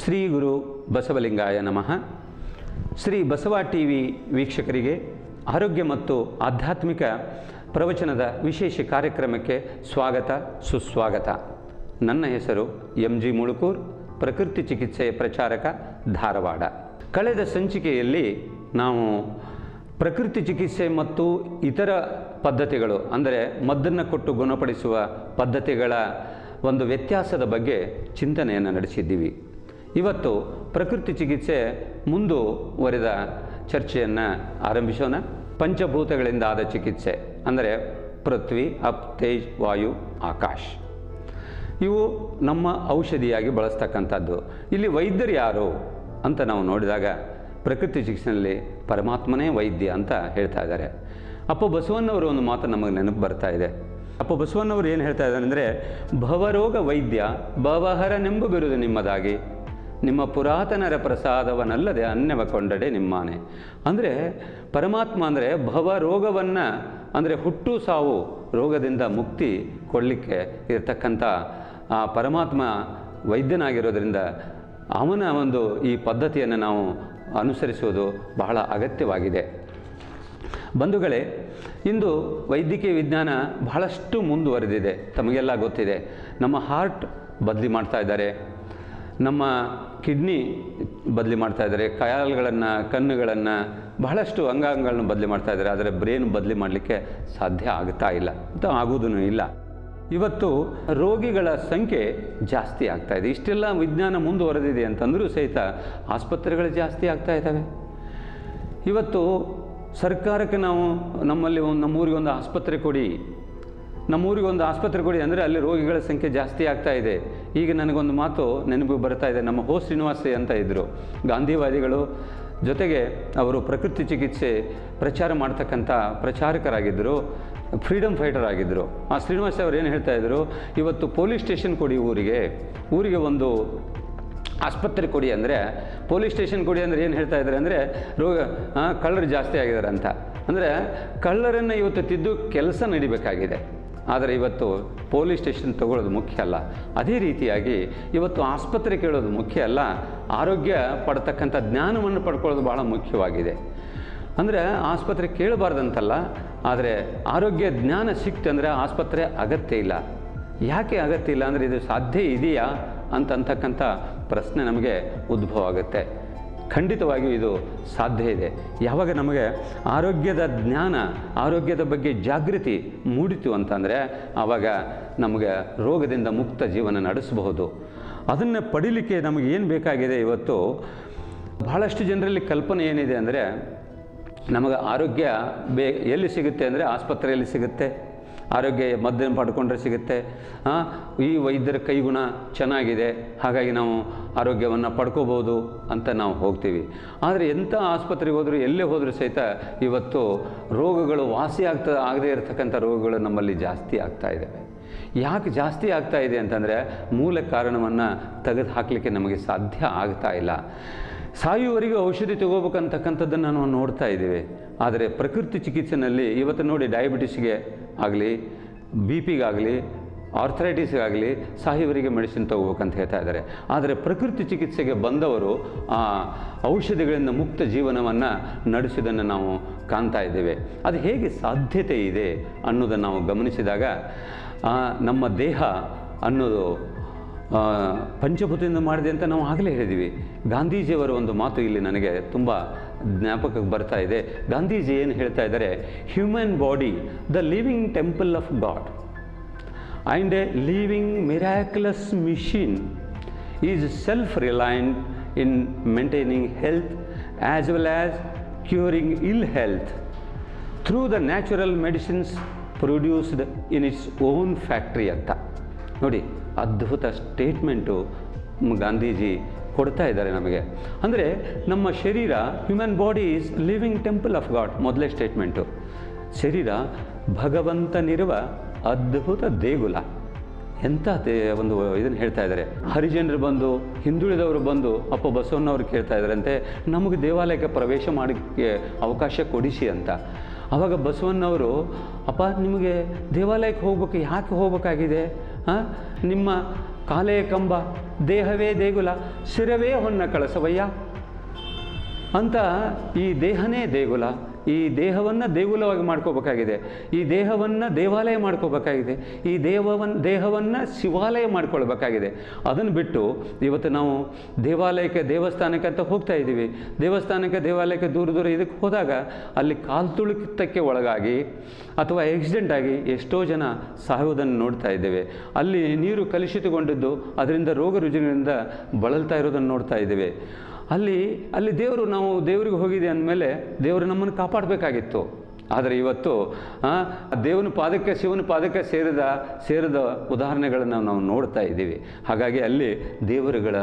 ಶ್ರೀ ಗುರು ಬಸವಲಿಂಗಾಯ ನಮಃ. Shri Basava T V ವೀಕ್ಷಕರಿಗೆ ಆರೋಗ್ಯ ಮತ್ತು ಆಧ್ಯಾತ್ಮಿಕ ಪ್ರವಚನದ ವಿಶೇಷ ಕಾರ್ಯಕ್ರಮಕ್ಕೆ ಸ್ವಾಗತ, ಸುಸ್ವಾಗತ. ನನ್ನ ಹೆಸರು ಎಂ ಜಿ ಮುಳುಕೂರ್, ಪ್ರಕೃತಿ ಚಿಕಿತ್ಸೆಯ ಪ್ರಚಾರಕ ಧಾರವಾಡ. ಕಳೆದ ಸಂಚಿಕೆಯಲ್ಲಿ ನಾವು ಪ್ರಕೃತಿ ಚಿಕಿತ್ಸೆ ಮತ್ತು ಇತರ ಪದ್ಧತಿಗಳು, ಅಂದರೆ ಮದ್ದನ್ನು ಕೊಟ್ಟು ಗುಣಪಡಿಸುವ ಪದ್ಧತಿಗಳ ಒಂದು ವ್ಯತ್ಯಾಸದ ಬಗ್ಗೆ ಚಿಂತನೆಯನ್ನು ನಡೆಸಿದ್ದೀವಿ. ಇವತ್ತು ಪ್ರಕೃತಿ ಚಿಕಿತ್ಸೆ ಮುಂದುವರೆದ ಚರ್ಚೆಯನ್ನು ಆರಂಭಿಸೋಣ. ಪಂಚಭೂತಗಳಿಂದ ಆದ ಚಿಕಿತ್ಸೆ, ಅಂದರೆ ಪೃಥ್ವಿ, ಅಪ್, ತೇಜ್, ವಾಯು, ಆಕಾಶ್. ಇವು ನಮ್ಮ ಔಷಧಿಯಾಗಿ ಬಳಸ್ತಕ್ಕಂಥದ್ದು. ಇಲ್ಲಿ ವೈದ್ಯರು ಯಾರು ಅಂತ ನಾವು ನೋಡಿದಾಗ ಪ್ರಕೃತಿ ಚಿಕಿತ್ಸೆಯಲ್ಲಿ ಪರಮಾತ್ಮನೇ ವೈದ್ಯ ಅಂತ ಹೇಳ್ತಾ ಇದ್ದಾರೆ. ಅಪ್ಪ ಬಸವಣ್ಣವರು ಒಂದು ಮಾತು ನಮಗೆ ನೆನಪು ಬರ್ತಾ ಇದೆ. ಅಪ್ಪ ಬಸವಣ್ಣವರು ಏನು ಹೇಳ್ತಾ ಇದ್ದಾರೆ ಅಂದರೆ ಭವರೋಗ ವೈದ್ಯ ಭವಹರನೆಂಬು ಬಿರುದು ನಿಮ್ಮದಾಗಿ ನಿಮ್ಮ ಪುರಾತನರ ಪ್ರಸಾದವನಲ್ಲದೆ ಅನ್ಯವ ಕೊಂಡಡೆ ನಿಮ್ಮಾನೆ. ಅಂದರೆ ಪರಮಾತ್ಮ ಅಂದರೆ ಭವ ರೋಗವನ್ನು, ಅಂದರೆ ಹುಟ್ಟು ಸಾವು ರೋಗದಿಂದ ಮುಕ್ತಿ ಕೊಡಲಿಕ್ಕೆ ಇರತಕ್ಕಂಥ ಆ ಪರಮಾತ್ಮ ವೈದ್ಯನಾಗಿರೋದ್ರಿಂದ ಅವನ ಒಂದು ಈ ಪದ್ಧತಿಯನ್ನು ನಾವು ಅನುಸರಿಸುವುದು ಬಹಳ ಅಗತ್ಯವಾಗಿದೆ. ಬಂಧುಗಳೇ, ಇಂದು ವೈದ್ಯಕೀಯ ವಿಜ್ಞಾನ ಬಹಳಷ್ಟು ಮುಂದುವರೆದಿದೆ. ತಮಗೆಲ್ಲ ಗೊತ್ತಿದೆ. ನಮ್ಮ ಹಾರ್ಟ್ ಬದಲಿ ಮಾಡ್ತಾ ಇದ್ದಾರೆ. ನಮ್ಮ ಕಿಡ್ನಿ ಬದಲಿ ಮಾಡ್ತಾ ಇದ್ದಾರೆ ಕಾಯಲ್ಗಳನ್ನು ಕಣ್ಣುಗಳನ್ನು ಬಹಳಷ್ಟು ಅಂಗಾಂಗಗಳನ್ನು ಬದಲಿ ಮಾಡ್ತಾ ಇದ್ದಾರೆ, ಆದರೆ ಬ್ರೇನ್ ಬದಲಿ ಮಾಡಲಿಕ್ಕೆ ಸಾಧ್ಯ ಆಗ್ತಾ ಇಲ್ಲ, ಅಂತ ಆಗೋದೂ ಇಲ್ಲ. ಇವತ್ತು ರೋಗಿಗಳ ಸಂಖ್ಯೆ ಜಾಸ್ತಿ ಆಗ್ತಾ ಇದೆ. ಇಷ್ಟೆಲ್ಲ ವಿಜ್ಞಾನ ಮುಂದುವರೆದಿದೆ ಅಂತಂದರೂ ಸಹಿತ ಆಸ್ಪತ್ರೆಗಳು ಜಾಸ್ತಿ ಆಗ್ತಾ ಇದ್ದಾವೆ. ಇವತ್ತು ಸರ್ಕಾರಕ್ಕೆ ನಾವು ನಮ್ಮಲ್ಲಿ ಒಂದು, ನಮ್ಮೂರಿಗೆ ಒಂದು ಆಸ್ಪತ್ರೆ ಕೊಡಿ ನಮ್ಮೂರಿಗೆ ಒಂದು ಆಸ್ಪತ್ರೆ ಕೊಡಿ ಅಂದರೆ ಅಲ್ಲಿ ರೋಗಿಗಳ ಸಂಖ್ಯೆ ಜಾಸ್ತಿ ಆಗ್ತಾ ಇದೆ. ಈಗ ನನಗೊಂದು ಮಾತು ನೆನಪು ಬರ್ತಾ ಇದೆ. ನಮ್ಮ ಹೋ ಶ್ರೀನಿವಾಸಿ ಅಂತ ಇದ್ದರು ಗಾಂಧಿವಾದಿಗಳು ಜೊತೆಗೆ ಅವರು ಪ್ರಕೃತಿ ಚಿಕಿತ್ಸೆ ಪ್ರಚಾರ ಮಾಡ್ತಕ್ಕಂಥ ಪ್ರಚಾರಕರಾಗಿದ್ದರು ಫ್ರೀಡಮ್ ಫೈಟರ್ ಆಗಿದ್ದರು ಆ ಶ್ರೀನಿವಾಸ ಅವರು ಏನು ಹೇಳ್ತಾ ಇದ್ದರು ಇವತ್ತು ಪೊಲೀಸ್ ಸ್ಟೇಷನ್ ಕೊಡಿ ಊರಿಗೆ. ಊರಿಗೆ ಒಂದು ಆಸ್ಪತ್ರೆ ಕೊಡಿ ಅಂದರೆ, ಪೊಲೀಸ್ ಸ್ಟೇಷನ್ ಕೊಡಿ ಅಂದರೆ ಏನು ಹೇಳ್ತಾ ಇದ್ದಾರೆ ಅಂದರೆ, ರೋಗ ಕಳ್ಳರು ಜಾಸ್ತಿ ಆಗಿದ್ದಾರೆ ಅಂತ. ಅಂದರೆ ಕಳ್ಳರನ್ನು ಇವತ್ತು ತಿದ್ದು ಕೆಲಸ ನಡಿಬೇಕಾಗಿದೆ. ಆದರೆ ಇವತ್ತು ಪೊಲೀಸ್ ಸ್ಟೇಷನ್ ತಗೊಳ್ಳೋದು ಮುಖ್ಯ ಅಲ್ಲ. ಅದೇ ರೀತಿಯಾಗಿ ಇವತ್ತು ಆಸ್ಪತ್ರೆ ಕೇಳೋದು ಮುಖ್ಯ ಅಲ್ಲ. ಆರೋಗ್ಯ ಪಡ್ತಕ್ಕಂಥ ಜ್ಞಾನವನ್ನು ಪಡ್ಕೊಳ್ಳೋದು ಬಹಳ ಮುಖ್ಯವಾಗಿದೆ. ಅಂದರೆ ಆಸ್ಪತ್ರೆ ಕೇಳಬಾರ್ದಂತಲ್ಲ, ಆದರೆ ಆರೋಗ್ಯ ಜ್ಞಾನ ಸಿಕ್ತಂದರೆ ಆಸ್ಪತ್ರೆ ಅಗತ್ಯ ಇಲ್ಲ. ಯಾಕೆ ಅಗತ್ಯ ಇಲ್ಲ ಅಂದರೆ ಇದು ಸಾಧ್ಯ ಇದೆಯಾ ಅಂತಕ್ಕಂಥ ಪ್ರಶ್ನೆ ನಮಗೆ ಉದ್ಭವ ಆಗುತ್ತೆ. ಖಂಡಿತವಾಗಿಯೂ ಇದು ಸಾಧ್ಯ ಇದೆ. ಯಾವಾಗ ನಮಗೆ ಆರೋಗ್ಯದ ಜ್ಞಾನ, ಆರೋಗ್ಯದ ಬಗ್ಗೆ ಜಾಗೃತಿ ಮೂಡಿತು ಅಂತಂದರೆ ಆವಾಗ ನಮಗೆ ರೋಗದಿಂದ ಮುಕ್ತ ಜೀವನ ನಡೆಸಬಹುದು. ಅದನ್ನು ಪಡಿಲಿಕ್ಕೆ ನಮಗೆ ಏನು ಬೇಕಾಗಿದೆ ಇವತ್ತು? ಬಹಳಷ್ಟು ಜನರಲ್ಲಿ ಕಲ್ಪನೆ ಏನಿದೆ ಅಂದರೆ ನಮಗೆ ಆರೋಗ್ಯ ಬೇ, ಎಲ್ಲಿ ಸಿಗುತ್ತೆ ಅಂದರೆ ಆಸ್ಪತ್ರೆಯಲ್ಲಿ ಸಿಗುತ್ತೆ. ಆರೋಗ್ಯ ಮದ್ದನ್ನು ಪಡ್ಕೊಂಡ್ರೆ ಸಿಗುತ್ತೆ. ಈ ವೈದ್ಯರ ಕೈಗುಣ ಚೆನ್ನಾಗಿದೆ. ಹಾಗಾಗಿ ನಾವು ಆರೋಗ್ಯವನ್ನು ಪಡ್ಕೋಬೋದು ಅಂತ ನಾವು ಹೋಗ್ತೀವಿ. ಆದರೆ ಎಂಥ ಆಸ್ಪತ್ರೆಗೆ ಹೋದರೂ, ಎಲ್ಲೇ ಹೋದರೂ ಸಹಿತ ಇವತ್ತು ರೋಗಗಳು ವಾಸಿ ಆಗ್ತಾ, ಆಗದೇ ಇರತಕ್ಕಂಥ ರೋಗಗಳು ನಮ್ಮಲ್ಲಿ ಜಾಸ್ತಿ ಆಗ್ತಾ ಇದ್ದಾವೆ ಯಾಕೆ ಜಾಸ್ತಿ ಆಗ್ತಾ ಇದೆ ಅಂತಂದರೆ ಮೂಲ ಕಾರಣವನ್ನು ತೆಗೆದು ಹಾಕಲಿಕ್ಕೆ ನಮಗೆ ಸಾಧ್ಯ ಆಗ್ತಾ ಇಲ್ಲ. ಸಾಯುವವರಿಗೆ ಔಷಧಿ ತಗೋಬೇಕಂತಕ್ಕಂಥದ್ದನ್ನು ನಾವು ನೋಡ್ತಾ ಇದ್ದೀವಿ. ಆದರೆ ಪ್ರಕೃತಿ ಚಿಕಿತ್ಸೆನಲ್ಲಿ ಇವತ್ತು ನೋಡಿ ಡಯಾಬಿಟಿಸ್ಗೆ ಆಗಲಿ, ಬಿ ಪಿಗಾಗಲಿ, ಆರ್ಥರೈಟಿಸ್ಗಾಗಲಿ ಸಾಹಿಬರಿಗೆ ಮೆಡಿಸಿನ್ ತಗೋಬೇಕಂತ ಹೇಳ್ತಾ ಇದ್ದಾರೆ. ಆದರೆ ಪ್ರಕೃತಿ ಚಿಕಿತ್ಸೆಗೆ ಬಂದವರು ಆ ಔಷಧಿಗಳಿಂದ ಮುಕ್ತ ಜೀವನವನ್ನು ನಡೆಸಿದ್ದನ್ನು ನಾವು ಕಾಣ್ತಾ ಇದ್ದೇವೆ. ಅದು ಹೇಗೆ ಸಾಧ್ಯತೆ ಇದೆ ಅನ್ನೋದನ್ನು ನಾವು ಗಮನಿಸಿದಾಗ ನಮ್ಮ ದೇಹ ಅನ್ನೋದು ಪಂಚಭೂತದಿಂದ ಮಾಡಿದೆ ಅಂತ ನಾವು ಆಗಲೇ ಹೇಳಿದ್ದೀವಿ. ಗಾಂಧೀಜಿಯವರ ಒಂದು ಮಾತು ಇಲ್ಲಿ ನನಗೆ ತುಂಬ ಜ್ಞಾಪಕಕ್ಕೆ ಬರ್ತಾ ಇದೆ. ಗಾಂಧೀಜಿ ಏನು ಹೇಳ್ತಾ ಇದ್ದಾರೆ? Human body the living temple of God and a living miraculous machine is self reliant in maintaining health as well as curing ill health through the natural medicines produced in its own factory ಅಂತ. ನೋಡಿ ಅದ್ಭುತ statement Gandhiji ಕೊಡ್ತಾ ಇದ್ದಾರೆ ನಮಗೆ. ಅಂದರೆ ನಮ್ಮ ಶರೀರ human body is living temple of God ಮೊದಲೇ ಸ್ಟೇಟ್ಮೆಂಟು. ಶರೀರ ಭಗವಂತನಿರುವ ಅದ್ಭುತ ದೇಗುಲ. ಎಂಥ ಒಂದು ಇದನ್ನು ಹೇಳ್ತಾ ಇದ್ದಾರೆ. ಹರಿಜನರು ಬಂದು, ಹಿಂದುಳಿದವರು ಬಂದು, ಅಪ್ಪ ಬಸವಣ್ಣವ್ರು ಕೇಳ್ತಾ ಇದ್ದಾರಂತೆ, ನಮಗೆ ದೇವಾಲಯಕ್ಕೆ ಪ್ರವೇಶ ಮಾಡೋಕ್ಕೆ ಅವಕಾಶ ಕೊಡಿಸಿ ಅಂತ. ಆವಾಗ ಬಸವಣ್ಣವರು, ಅಪ್ಪ, ನಿಮಗೆ ದೇವಾಲಯಕ್ಕೆ ಹೋಗ್ಬೇಕು, ಯಾಕೆ ಹೋಗ್ಬೇಕಾಗಿದೆ? ನಿಮ್ಮ ಕಾಲೇ ಕಂಬ ದೇಹವೇ ದೇಗುಲ ಶಿರವೇ ಹೊನ್ನ ಕಳಸವಯ್ಯ. ಅಂತ ಈ ದೇಹನೇ ದೇಗುಲ. ಈ ದೇಹವನ್ನು ದೇಗುಲವಾಗಿ ಮಾಡ್ಕೋಬೇಕಾಗಿದೆ. ಈ ದೇಹವನ್ನು ದೇವಾಲಯ ಮಾಡ್ಕೋಬೇಕಾಗಿದೆ. ಈ ದೇಹವನ್ನು ದೇಹವನ್ನು ಶಿವಾಲಯ ಮಾಡ್ಕೊಳ್ಬೇಕಾಗಿದೆ. ಅದನ್ನು ಬಿಟ್ಟು ಇವತ್ತು ನಾವು ದೇವಾಲಯಕ್ಕೆ, ದೇವಸ್ಥಾನಕ್ಕೆ ಅಂತ ಹೋಗ್ತಾ ಇದ್ದೀವಿ. ದೇವಸ್ಥಾನಕ್ಕೆ, ದೇವಾಲಯಕ್ಕೆ ದೂರ ದೂರ ಇದಕ್ಕೆ ಹೋದಾಗ ಅಲ್ಲಿ ಕಾಲು ತುಳಿತಕ್ಕೆ ಒಳಗಾಗಿ ಅಥವಾ ಆಕ್ಸಿಡೆಂಟ್ ಆಗಿ ಎಷ್ಟೋ ಜನ ಸಾಯುವುದನ್ನು ನೋಡ್ತಾ ಇದ್ದೇವೆ. ಅಲ್ಲಿ ನೀರು ಕಲುಷಿತಗೊಂಡಿದ್ದು, ಅದರಿಂದ ರೋಗ ರುಜಿನಿಂದ ಬಳಲ್ತಾ ಇರೋದನ್ನು ನೋಡ್ತಾ ಇದ್ದೇವೆ. ಅಲ್ಲಿ ಅಲ್ಲಿ ದೇವರು ನಾವು ದೇವರಿಗೆ ಹೋಗಿದೆ ಅಂದಮೇಲೆ ದೇವರು ನಮ್ಮನ್ನು ಕಾಪಾಡಬೇಕಾಗಿತ್ತು. ಆದರೆ ಇವತ್ತು ದೇವನ ಪಾದಕ್ಕೆ, ಶಿವನ ಪಾದಕ್ಕೆ ಸೇರಿದ ಸೇರಿದ ಉದಾಹರಣೆಗಳನ್ನು ನಾವು ನೋಡ್ತಾ ಇದ್ದೀವಿ. ಹಾಗಾಗಿ ಅಲ್ಲಿ ದೇವರುಗಳ,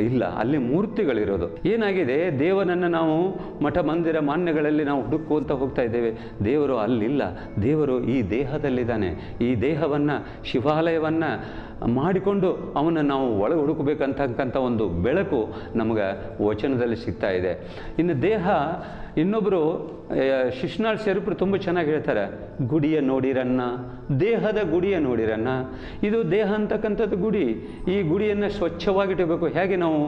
ಇಲ್ಲ, ಅಲ್ಲಿ ಮೂರ್ತಿಗಳಿರೋದು. ಏನಾಗಿದೆ? ದೇವನನ್ನು ನಾವು ಮಠ, ಮಂದಿರ, ಮಾನ್ಯಗಳಲ್ಲಿ ನಾವು ಹುಡುಕುವಂತ ಹೋಗ್ತಾ ಇದ್ದೇವೆ. ದೇವರು ಅಲ್ಲಿಲ್ಲ. ದೇವರು ಈ ದೇಹದಲ್ಲಿದ್ದಾನೆ. ಈ ದೇಹವನ್ನು, ಶಿವಾಲಯವನ್ನು ಮಾಡಿಕೊಂಡು ಅವನ್ನ ನಾವು ಒಳಗೆ ಹುಡುಕಬೇಕಂತಕ್ಕಂಥ ಒಂದು ಬೆಳಕು ನಮಗೆ ವಚನದಲ್ಲಿ ಸಿಗ್ತಾ ಇದೆ. ಇನ್ನು ದೇಹ ಇನ್ನೊಬ್ಬರು ಶಿಶ್ನಾಳ್ ಶರೀಫರು ತುಂಬ ಚೆನ್ನಾಗಿ ಹೇಳ್ತಾರೆ, ಗುಡಿಯ ನೋಡಿರನ್ನ, ದೇಹದ ಗುಡಿಯ ನೋಡಿರನ್ನ. ಇದು ದೇಹ ಅಂತಕ್ಕಂಥದ್ದು ಗುಡಿ. ಈ ಗುಡಿಯನ್ನು ಸ್ವಚ್ಛವಾಗಿಡಬೇಕು ಹೇಗೆ ನಾವು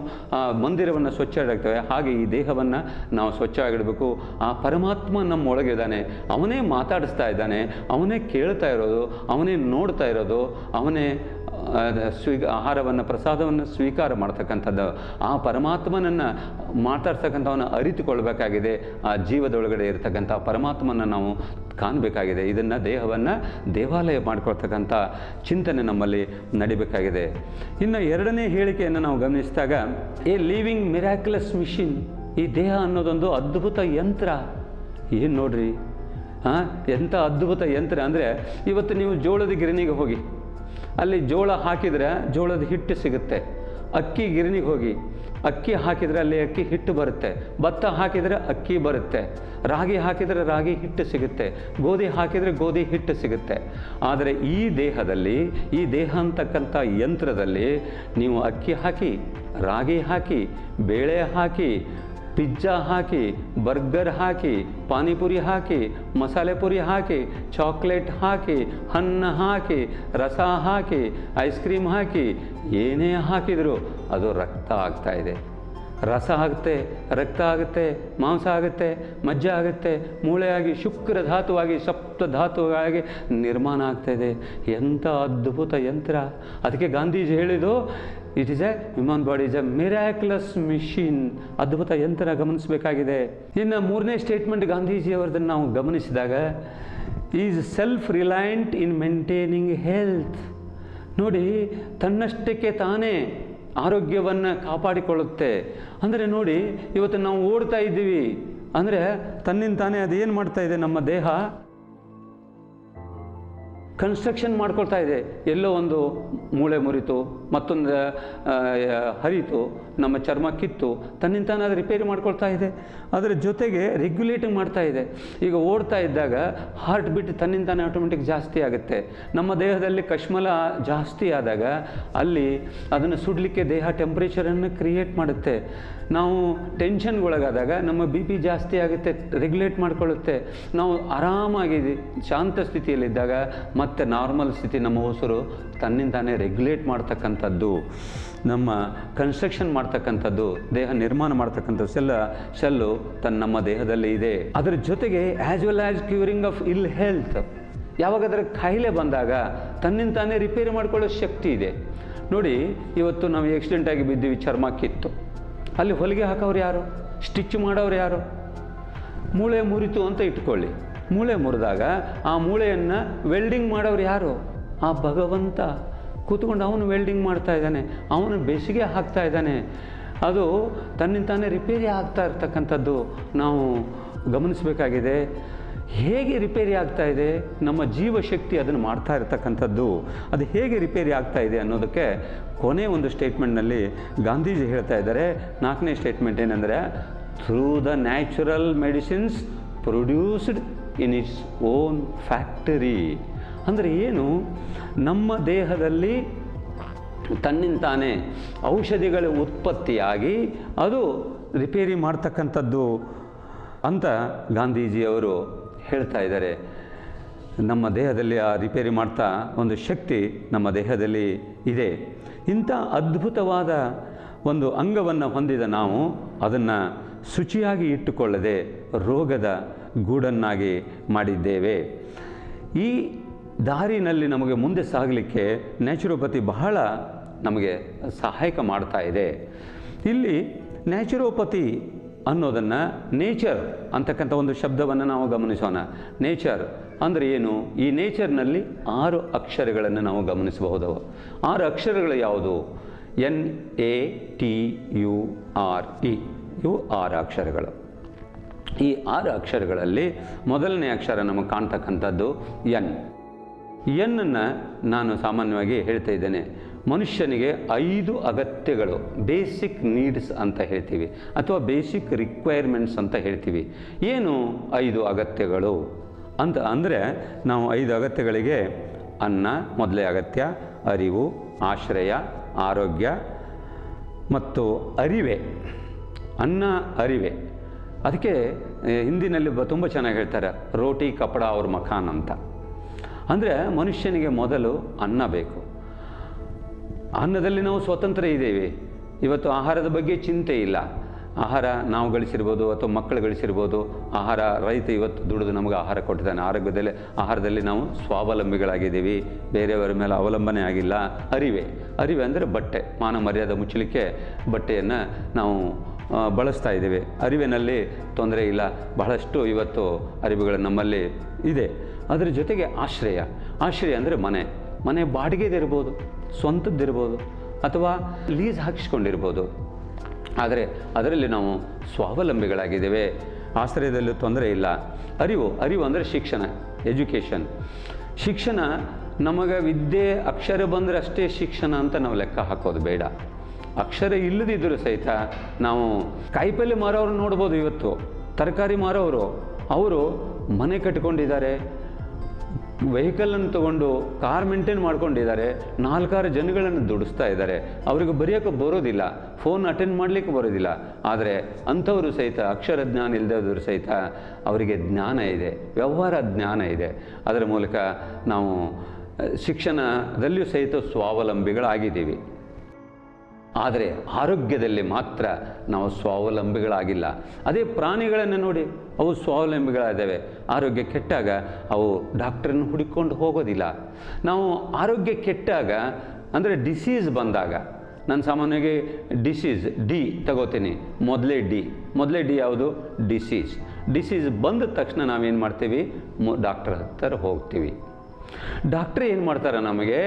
ಮಂದಿರವನ್ನು ಸ್ವಚ್ಛವಾಗಿಡ್ತೇವೆ ಹಾಗೆ ಈ ದೇಹವನ್ನು ನಾವು ಸ್ವಚ್ಛವಾಗಿಡಬೇಕು ಆ ಪರಮಾತ್ಮ ನಮ್ಮ ಒಳಗಿದ್ದಾನೆ. ಅವನೇ ಮಾತಾಡಿಸ್ತಾ ಇದ್ದಾನೆ. ಅವನೇ ಕೇಳ್ತಾ ಇರೋದು. ಅವನೇ ನೋಡ್ತಾ ಇರೋದು. ಅವನೇ ಸ್ವೀ ಆಹಾರವನ್ನು, ಪ್ರಸಾದವನ್ನು ಸ್ವೀಕಾರ ಮಾಡ್ತಕ್ಕಂಥದ್ದು. ಆ ಪರಮಾತ್ಮನನ್ನು ಮಾತಾಡ್ತಕ್ಕಂಥವನ್ನು ಅರಿತುಕೊಳ್ಬೇಕಾಗಿದೆ. ಆ ಜೀವದೊಳಗಡೆ ಇರತಕ್ಕಂಥ ಪರಮಾತ್ಮನ ನಾವು ಕಾಣಬೇಕಾಗಿದೆ. ಇದನ್ನು ದೇಹವನ್ನು ದೇವಾಲಯ ಮಾಡ್ಕೊಳ್ತಕ್ಕಂಥ ಚಿಂತನೆ ನಮ್ಮಲ್ಲಿ ನಡಿಬೇಕಾಗಿದೆ. ಇನ್ನು ಎರಡನೇ ಹೇಳಿಕೆಯನ್ನು ನಾವು ಗಮನಿಸಿದಾಗ, ಎ ಲಿವಿಂಗ್ ಮಿರಾಕ್ಯುಲಸ್ ಮಿಷಿನ್, ಈ ದೇಹ ಅನ್ನೋದೊಂದು ಅದ್ಭುತ ಯಂತ್ರ. ಏನು ನೋಡ್ರಿ? ಹಾಂ ಎಂಥ ಅದ್ಭುತ ಯಂತ್ರ ಅಂದರೆ, ಇವತ್ತು ನೀವು ಜೋಳದ ಗಿರಣಿಗೆ ಹೋಗಿ ಅಲ್ಲಿ ಜೋಳ ಹಾಕಿದರೆ ಜೋಳದ ಹಿಟ್ಟು ಸಿಗುತ್ತೆ. ಅಕ್ಕಿ ಗಿರಣಿಗೆ ಹೋಗಿ, ಅಕ್ಕಿ ಹಾಕಿದರೆ ಅಲ್ಲಿ ಅಕ್ಕಿ ಹಿಟ್ಟು ಬರುತ್ತೆ. ಭತ್ತ ಹಾಕಿದರೆ ಅಕ್ಕಿ ಬರುತ್ತೆ. ರಾಗಿ ಹಾಕಿದರೆ ರಾಗಿ ಹಿಟ್ಟು ಸಿಗುತ್ತೆ. ಗೋಧಿ ಹಾಕಿದರೆ ಗೋಧಿ ಹಿಟ್ಟು ಸಿಗುತ್ತೆ. ಆದರೆ ಈ ದೇಹದಲ್ಲಿ, ಈ ದೇಹ ಅಂತಕ್ಕಂಥ ಯಂತ್ರದಲ್ಲಿ ನೀವು ಅಕ್ಕಿ ಹಾಕಿ, ರಾಗಿ ಹಾಕಿ, ಬೇಳೆ ಹಾಕಿ ಪಿಜ್ಜಾ ಹಾಕಿ, ಬರ್ಗರ್ ಹಾಕಿ, ಪಾನಿಪುರಿ ಹಾಕಿ, ಮಸಾಲೆ ಪುರಿ ಹಾಕಿ, ಚಾಕ್ಲೇಟ್ ಹಾಕಿ, ಹಣ್ಣ ಹಾಕಿ, ರಸ ಹಾಕಿ, ಐಸ್ ಕ್ರೀಮ್ ಹಾಕಿ, ಏನೇ ಹಾಕಿದರೂ ಅದು ರಕ್ತ ಆಗ್ತಾ ಇದೆ. ರಸ ಆಗುತ್ತೆ, ರಕ್ತ ಆಗುತ್ತೆ, ಮಾಂಸ ಆಗುತ್ತೆ, ಮಜ್ಜೆ ಆಗುತ್ತೆ, ಮೂಳೆಯಾಗಿ, ಶುಕ್ರ ಧಾತುವಾಗಿ, ಸಪ್ತ ಧಾತುವಾಗಿ ನಿರ್ಮಾಣ ಆಗ್ತಾ ಇದೆ. ಎಂಥ ಅದ್ಭುತ ಯಂತ್ರ. ಅದಕ್ಕೆ ಗಾಂಧೀಜಿ ಹೇಳಿದ್ದು it is a human body is a miraculous machine ಅದ್ಭುತ ಯಂತ್ರ ಗಮನಿಸಬೇಕಾಗಿದೆ. ಇನ್ನು ಮೂರನೇ ಸ್ಟೇಟ್ಮೆಂಟ್ ಗಾಂಧೀಜಿಯವರದನ್ನು ನಾವು ಗಮನಿಸಿದಾಗ is self reliant in maintaining health ನೋಡಿ, ತನ್ನಷ್ಟಕ್ಕೆ ತಾನೇ ಆರೋಗ್ಯವನ್ನು ಕಾಪಾಡಿಕೊಳ್ಳುತ್ತೆ. ಅಂದರೆ ನೋಡಿ, ಇವತ್ತು ನಾವು ಓಡ್ತಾ ಇದ್ದೀವಿ. ಅಂದರೆ ತನ್ನಿಂದ ತಾನೇ ಅದೇನು ಮಾಡ್ತಾ ಇದೆ ನಮ್ಮ ದೇಹ? ಕನ್ಸ್ಟ್ರಕ್ಷನ್ ಮಾಡ್ಕೊಳ್ತಾ ಇದೆ. ಎಲ್ಲೋ ಒಂದು ಮೂಳೆ ಮುರಿತು, ಮತ್ತೊಂದು ಹರಿತು, ನಮ್ಮ ಚರ್ಮ ಕಿತ್ತು, ತನ್ನಿಂದ ತಾನೇ ಅದು ರಿಪೇರಿ ಮಾಡ್ಕೊಳ್ತಾ ಇದೆ. ಅದರ ಜೊತೆಗೆ ರೆಗ್ಯುಲೇಟಿಂಗ್ ಮಾಡ್ತಾ ಇದೆ. ಈಗ ಓಡ್ತಾ ಇದ್ದಾಗ ಹಾರ್ಟ್ ಬಿಟ್ ತನ್ನಿಂದ ತಾನೇ ಆಟೋಮೆಟಿಕ್ ಜಾಸ್ತಿ ಆಗುತ್ತೆ. ನಮ್ಮ ದೇಹದಲ್ಲಿ ಕಶ್ಮಲ ಜಾಸ್ತಿ ಆದಾಗ ಅಲ್ಲಿ ಅದನ್ನು ಸುಡಲಿಕ್ಕೆ ದೇಹ ಟೆಂಪ್ರೇಚರನ್ನು ಕ್ರಿಯೇಟ್ ಮಾಡುತ್ತೆ. ನಾವು ಟೆನ್ಷನ್ಗೊಳಗಾದಾಗ ನಮ್ಮ ಬಿ ಪಿ ಜಾಸ್ತಿ ಆಗುತ್ತೆ ರೆಗ್ಯುಲೇಟ್ ಮಾಡ್ಕೊಳ್ಳುತ್ತೆ. ನಾವು ಆರಾಮಾಗಿ ಶಾಂತ ಸ್ಥಿತಿಯಲ್ಲಿದ್ದಾಗ ಮತ್ತೆ ನಾರ್ಮಲ್ ಸ್ಥಿತಿ ನಮ್ಮ ಉಸಿರು ತನ್ನಿಂದಾನೇ ರೆಗ್ಯುಲೇಟ್ ಮಾಡ್ತಕ್ಕಂಥದ್ದು, ನಮ್ಮ ಕನ್ಸ್ಟ್ರಕ್ಷನ್ ಮಾಡ್ತಕ್ಕಂಥದ್ದು, ದೇಹ ನಿರ್ಮಾಣ ಮಾಡ್ತಕ್ಕಂಥ ಸೆಲ್ಲ ಸೆಲ್ಲು ತನ್ನ ನಮ್ಮ ದೇಹದಲ್ಲಿ ಇದೆ. ಅದರ ಜೊತೆಗೆ as well as curing of ill health ಯಾವಾಗ ಅದರ ಕಾಯಿಲೆ ಬಂದಾಗ ತನ್ನಿಂದ ತಾನೇ ರಿಪೇರಿ ಮಾಡ್ಕೊಳ್ಳೋ ಶಕ್ತಿ ಇದೆ. ನೋಡಿ, ಇವತ್ತು ನಾವು ಆಕ್ಸಿಡೆಂಟ್ ಆಗಿ ಬಿದ್ದೀವಿ ಚರ್ಮ ಕಿತ್ತು. ಅಲ್ಲಿ ಹೊಲಿಗೆ ಹಾಕೋರು ಯಾರು? ಸ್ಟಿಚ್ ಮಾಡೋರು ಯಾರು? ಮೂಳೆ ಮುರಿತು ಅಂತ ಇಟ್ಕೊಳ್ಳಿ. ಮೂಳೆ ಮುರಿದಾಗ ಆ ಮೂಳೆಯನ್ನು ವೆಲ್ಡಿಂಗ್ ಮಾಡೋರು ಯಾರು? ಆ ಭಗವಂತ. ಕೂತ್ಕೊಂಡು ಅವನು ವೆಲ್ಡಿಂಗ್ ಮಾಡ್ತಾ ಇದ್ದಾನೆ, ಅವನು ಬೆಸಿಗೆ ಹಾಕ್ತಾ ಇದ್ದಾನೆ. ಅದು ತನ್ನಿಂದ ತಾನೇ ರಿಪೇರಿ ಆಗ್ತಾ ಇರ್ತಕ್ಕಂಥದ್ದು. ನಾವು ಗಮನಿಸಬೇಕಾಗಿದೆ, ಹೇಗೆ ರಿಪೇರಿ ಆಗ್ತಾ ಇದೆ? ನಮ್ಮ ಜೀವಶಕ್ತಿ ಅದನ್ನು ಮಾಡ್ತಾ ಇರತಕ್ಕಂಥದ್ದು. ಅದು ಹೇಗೆ ರಿಪೇರಿ ಆಗ್ತಾ ಇದೆ ಅನ್ನೋದಕ್ಕೆ ಕೊನೆ ಒಂದು ಸ್ಟೇಟ್ಮೆಂಟ್ನಲ್ಲಿ ಗಾಂಧೀಜಿ ಹೇಳ್ತಾ ಇದ್ದಾರೆ. ನಾಲ್ಕನೇ ಸ್ಟೇಟ್ಮೆಂಟ್ ಏನಂದರೆ through the natural medicines produced in its own factory ಅಂದರೆ ಏನು? ನಮ್ಮ ದೇಹದಲ್ಲಿ ತನ್ನಿಂತಾನೇ ಔಷಧಿಗಳ ಉತ್ಪತ್ತಿಯಾಗಿ ಅದು ರಿಪೇರಿ ಮಾಡ್ತಕ್ಕಂಥದ್ದು ಅಂತ ಗಾಂಧೀಜಿಯವರು ಹೇಳ್ತಾ ಇದ್ದಾರೆ. ನಮ್ಮ ದೇಹದಲ್ಲಿ ಆ ರಿಪೇರಿ ಮಾಡ್ತಾ ಒಂದು ಶಕ್ತಿ ನಮ್ಮ ದೇಹದಲ್ಲಿ ಇದೆ. ಇಂಥ ಅದ್ಭುತವಾದ ಒಂದು ಅಂಗವನ್ನು ಹೊಂದಿದ ನಾವು ಅದನ್ನು ಶುಚಿಯಾಗಿ ಇಟ್ಟುಕೊಳ್ಳದೆ ರೋಗದ ಗೂಡನ್ನಾಗಿ ಮಾಡಿದ್ದೇವೆ. ಈ ದಾರಿನಲ್ಲಿ ನಮಗೆ ಮುಂದೆ ಸಾಗಲಿಕ್ಕೆ ನ್ಯಾಚುರೋಪತಿ ಬಹಳ ನಮಗೆ ಸಹಾಯಕ ಮಾಡ್ತಾ ಇದೆ. ಇಲ್ಲಿ ನ್ಯಾಚುರೋಪತಿ ಅನ್ನೋದನ್ನು ನೇಚರ್ ಅಂತಕ್ಕಂಥ ಒಂದು ಶಬ್ದವನ್ನು ನಾವು ಗಮನಿಸೋಣ. ನೇಚರ್ ಅಂದರೆ ಏನು? ಈ ನೇಚರ್ನಲ್ಲಿ ಆರು ಅಕ್ಷರಗಳನ್ನು ನಾವು ಗಮನಿಸಬಹುದು. ಆರು ಅಕ್ಷರಗಳು ಯಾವುದು? N A T U R E. ಇವು ಆರು ಅಕ್ಷರಗಳು. ಈ ಆರು ಅಕ್ಷರಗಳಲ್ಲಿ ಮೊದಲನೇ ಅಕ್ಷರ ನಮಗೆ ಕಾಣ್ತಕ್ಕಂಥದ್ದು ಎನ್. ಎನ್ನನ್ನು ನಾನು ಸಾಮಾನ್ಯವಾಗಿ ಹೇಳ್ತಾ ಇದ್ದೇನೆ. ಮನುಷ್ಯನಿಗೆ ಐದು ಅಗತ್ಯಗಳು, ಬೇಸಿಕ್ ನೀಡ್ಸ್ ಅಂತ ಹೇಳ್ತೀವಿ ಅಥವಾ ಬೇಸಿಕ್ ರಿಕ್ವೈರ್ಮೆಂಟ್ಸ್ ಅಂತ ಹೇಳ್ತೀವಿ. ಏನು ಐದು ಅಗತ್ಯಗಳು? ಅಂತ ಅಂದರೆ ನಾವು ಐದು ಅಗತ್ಯಗಳಿಗೆ ಅನ್ನ, ಮೊದಲೇ ಅಗತ್ಯ, ಅರಿವು, ಆಶ್ರಯ, ಆರೋಗ್ಯ ಮತ್ತು ಅರಿವೆ. ಅನ್ನ, ಅರಿವೆ. ಅದಕ್ಕೆ ಹಿಂದಿನಲ್ಲಿ ತುಂಬ ಚೆನ್ನಾಗಿ ಹೇಳ್ತಾರೆ, ರೋಟಿ, ಕಪಡ ಅವ್ರ ಮಖಾನ್ ಅಂತ. ಅಂದರೆ ಮನುಷ್ಯನಿಗೆ ಮೊದಲು ಅನ್ನ ಬೇಕು. ಅನ್ನದಲ್ಲಿ ನಾವು ಸ್ವತಂತ್ರ ಇದ್ದೇವೆ. ಇವತ್ತು ಆಹಾರದ ಬಗ್ಗೆ ಚಿಂತೆ ಇಲ್ಲ. ಆಹಾರ ನಾವು ಗಳಿಸಿರ್ಬೋದು ಅಥವಾ ಮಕ್ಕಳು ಗಳಿಸಿರ್ಬೋದು, ಆಹಾರ ರೈತ ಇವತ್ತು ದುಡಿದು ನಮಗೆ ಆಹಾರ ಕೊಟ್ಟಿದ್ದಾನೆ. ಆರೋಗ್ಯದಲ್ಲಿ, ಆಹಾರದಲ್ಲಿ ನಾವು ಸ್ವಾವಲಂಬಿಗಳಾಗಿದ್ದೀವಿ. ಬೇರೆಯವರ ಮೇಲೆ ಅವಲಂಬನೆ ಆಗಿಲ್ಲ. ಅರಿವೆ. ಅರಿವೆ ಅಂದರೆ ಬಟ್ಟೆ. ಮಾನ ಮರ್ಯಾದೆ ಮುಚ್ಚಲಿಕ್ಕೆ ಬಟ್ಟೆಯನ್ನು ನಾವು ಬಳಸ್ತಾ ಇದ್ದೀವಿ. ಅರಿವಿನಲ್ಲಿ ತೊಂದರೆ ಇಲ್ಲ. ಬಹಳಷ್ಟು ಇವತ್ತು ಅರಿವುಗಳು ನಮ್ಮಲ್ಲಿ ಇದೆ. ಅದರ ಜೊತೆಗೆ ಆಶ್ರಯ. ಆಶ್ರಯ ಅಂದರೆ ಮನೆ. ಮನೆ ಬಾಡಿಗೆದಿರ್ಬೋದು ಸ್ವಂತದ್ದಿರ್ಬೋದು ಅಥವಾ ಲೀಸ್ ಹಾಕಿಸ್ಕೊಂಡಿರ್ಬೋದು. ಆದರೆ ಅದರಲ್ಲಿ ನಾವು ಸ್ವಾವಲಂಬಿಗಳಾಗಿದ್ದೇವೆ. ಆಶ್ರಯದಲ್ಲಿ ತೊಂದರೆ ಇಲ್ಲ. ಅರಿವು ಅರಿವು ಅಂದರೆ ಶಿಕ್ಷಣ, ಎಜುಕೇಷನ್. ಶಿಕ್ಷಣ ನಮಗೆ ವಿದ್ಯೆ ಅಕ್ಷರ ಬಂದರೆ ಅಷ್ಟೇ ಶಿಕ್ಷಣ ಅಂತ ನಾವು ಲೆಕ್ಕ ಹಾಕೋದು ಬೇಡ. ಅಕ್ಷರ ಇಲ್ಲದಿದ್ದರೂ ಸಹಿತ ನಾವು ಕಾಯಿಪಲ್ಲೆ ಮಾರೋರು ನೋಡ್ಬೋದು ಇವತ್ತು. ತರಕಾರಿ ಮಾರೋರು ಅವರು ಮನೆ ಕಟ್ಕೊಂಡಿದ್ದಾರೆ. ವೆಹಿಕಲನ್ನು ತಗೊಂಡು ಕಾರ್ ಮೇಂಟೈನ್ ಮಾಡ್ಕೊಂಡಿದ್ದಾರೆ. ನಾಲ್ಕಾರು ಜನಗಳನ್ನು ದುಡಿಸ್ತಾ ಇದ್ದಾರೆ. ಅವರಿಗೆ ಬರೆಯೋಕ್ಕೆ ಬರೋದಿಲ್ಲ. ಫೋನ್ ಅಟೆಂಡ್ ಮಾಡಲಿಕ್ಕೆ ಬರೋದಿಲ್ಲ. ಆದರೆ ಅಂಥವರು ಸಹಿತ, ಅಕ್ಷರ ಜ್ಞಾನ ಇಲ್ಲದವರು ಸಹಿತ ಅವರಿಗೆ ಜ್ಞಾನ ಇದೆ. ವ್ಯವಹಾರ ಜ್ಞಾನ ಇದೆ. ಅದರ ಮೂಲಕ ನಾವು ಶಿಕ್ಷಣದಲ್ಲಿಯೂ ಸಹಿತ ಸ್ವಾವಲಂಬಿಗಳಾಗಿದ್ದೀವಿ. ಆದರೆ ಆರೋಗ್ಯದಲ್ಲಿ ಮಾತ್ರ ನಾವು ಸ್ವಾವಲಂಬಿಗಳಾಗಿಲ್ಲ. ಅದೇ ಪ್ರಾಣಿಗಳನ್ನು ನೋಡಿ ಅವು ಸ್ವಾವಲಂಬಿಗಳಾದವೆ. ಆರೋಗ್ಯ ಕೆಟ್ಟಾಗ ಅವು ಡಾಕ್ಟ್ರನ್ನು ಹುಡುಕೊಂಡು ಹೋಗೋದಿಲ್ಲ. ನಾವು ಆರೋಗ್ಯ ಕೆಟ್ಟಾಗ ಅಂದರೆ ಡಿಸೀಸ್ ಬಂದಾಗ, ನಾನು ಸಾಮಾನ್ಯವಾಗಿ ಡಿಸೀಸ್ ಡಿ ತಗೋತೀನಿ. ಮೊದಲೇ ಡಿ ಮೊದಲೇ ಡಿ ಯಾವುದು? ಡಿಸೀಸ್ ಡಿಸೀಸ್ ಬಂದ ತಕ್ಷಣ ನಾವೇನು ಮಾಡ್ತೀವಿ? ಡಾಕ್ಟರ್ ಹತ್ತಿರ ಹೋಗ್ತೀವಿ. ಡಾಕ್ಟ್ರ್ ಏನು ಮಾಡ್ತಾರೆ ನಮಗೆ?